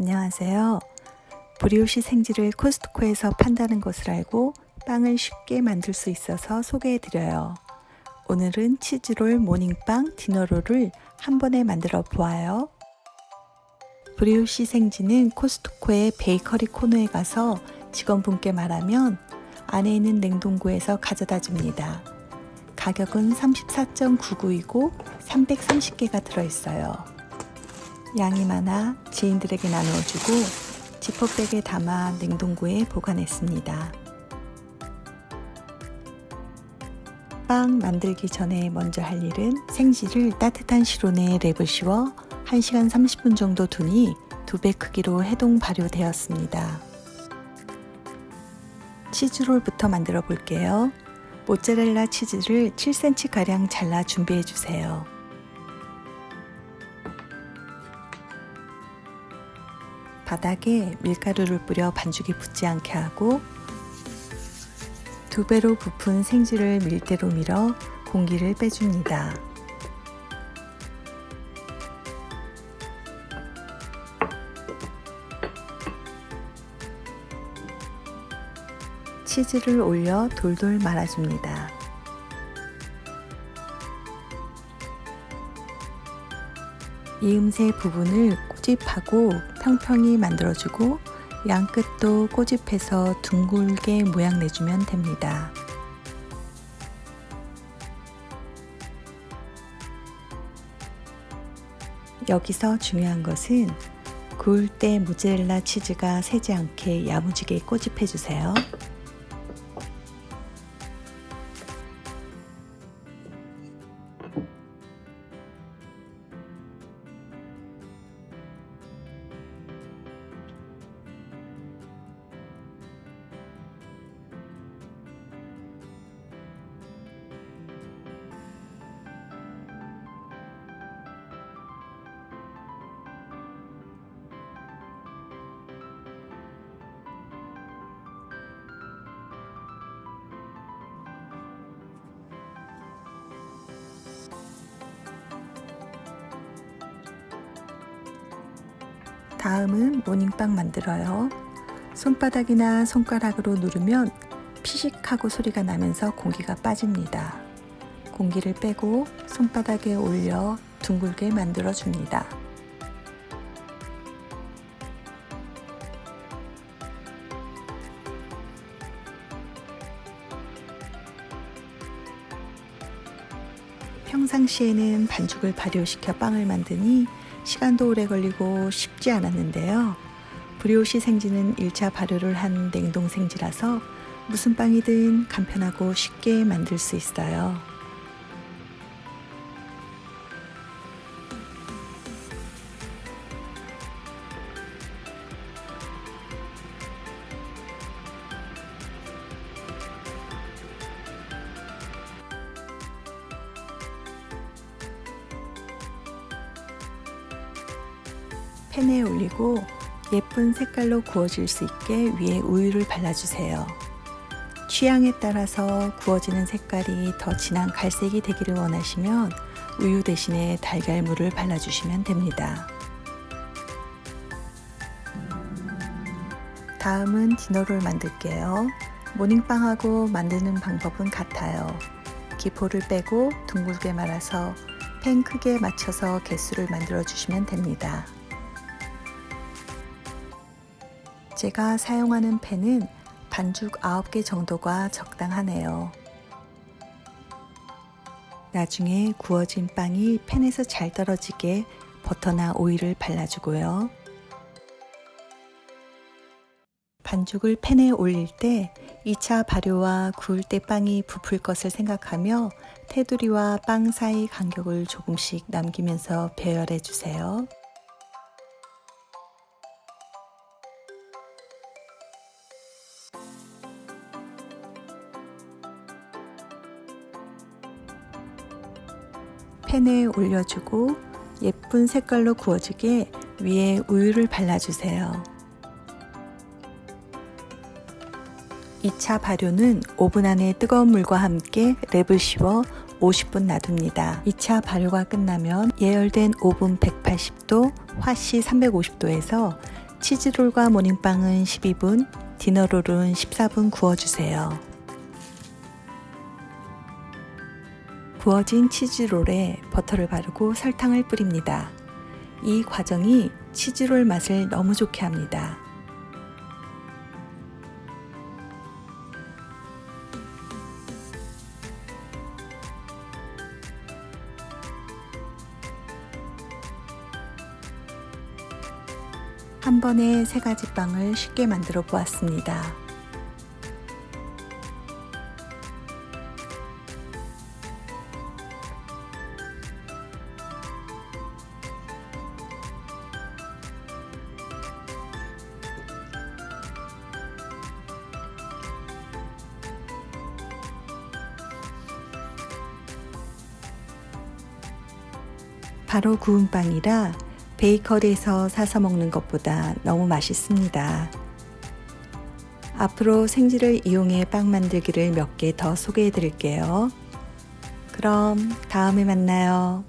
안녕하세요. 브리오시 생지를 코스트코에서 판다는 것을 알고 빵을 쉽게 만들 수 있어서 소개해 드려요. 오늘은 치즈롤, 모닝빵, 디너롤을 한 번에 만들어 보아요. 브리오시 생지는 코스트코의 베이커리 코너에 가서 직원분께 말하면 안에 있는 냉동고에서 가져다 줍니다. 가격은 34.99이고 330개가 들어있어요. 양이 많아 지인들에게 나누어주고 지퍼백에 담아 냉동고에 보관했습니다. 빵 만들기 전에 먼저 할 일은 생지를 따뜻한 실온에 랩을 씌워 1시간 30분 정도 두니 두 배 크기로 해동 발효되었습니다. 치즈롤부터 만들어 볼게요. 모짜렐라 치즈를 7cm가량 잘라 준비해 주세요. 바닥에 밀가루를 뿌려 반죽이 붙지 않게 하고 두 배로 부푼 생지를 밀대로 밀어 공기를 빼줍니다. 치즈를 올려 돌돌 말아줍니다. 이 음새 부분을 꼬집하고 평평히 만들어주고 양끝도 꼬집해서 둥글게 모양 내주면 됩니다. 여기서 중요한 것은 구울 때 모짜렐라 치즈가 새지 않게 야무지게 꼬집해 주세요. 다음은 모닝빵 만들어요. 손바닥이나 손가락으로 누르면 피식하고 소리가 나면서 공기가 빠집니다. 공기를 빼고 손바닥에 올려 둥글게 만들어 줍니다. 평상시에는 반죽을 발효시켜 빵을 만드니 시간도 오래 걸리고 쉽지 않았는데요. 브리오시 생지는 1차 발효를 한 냉동 생지라서 무슨 빵이든 간편하고 쉽게 만들 수 있어요. 팬에 올리고 예쁜 색깔로 구워질 수 있게 위에 우유를 발라주세요. 취향에 따라서 구워지는 색깔이 더 진한 갈색이 되기를 원하시면 우유 대신에 달걀물을 발라주시면 됩니다. 다음은 디너롤 만들게요. 모닝빵하고 만드는 방법은 같아요. 기포를 빼고 둥글게 말아서 팬 크기에 맞춰서 개수를 만들어 주시면 됩니다. 제가 사용하는 팬은 반죽 9개 정도가 적당하네요. 나중에 구워진 빵이 팬에서 잘 떨어지게 버터나 오일을 발라주고요. 반죽을 팬에 올릴 때 2차 발효와 구울 때 빵이 부풀 것을 생각하며 테두리와 빵 사이 간격을 조금씩 남기면서 배열해 주세요. 팬에 올려주고 예쁜 색깔로 구워지게 위에 우유를 발라주세요. 2차 발효는 오븐 안에 뜨거운 물과 함께 랩을 씌워 50분 놔둡니다. 2차 발효가 끝나면 예열된 오븐 180도, 화씨 350도에서 치즈롤과 모닝빵은 12분, 디너롤은 14분 구워주세요. 구워진 치즈롤에 버터를 바르고 설탕을 뿌립니다. 이 과정이 치즈롤 맛을 너무 좋게 합니다. 한 번에 세 가지 빵을 쉽게 만들어 보았습니다. 바로 구운 빵이라 베이커리에서 사서 먹는 것보다 너무 맛있습니다. 앞으로 생지를 이용해 빵 만들기를 몇 개 더 소개해 드릴게요. 그럼 다음에 만나요.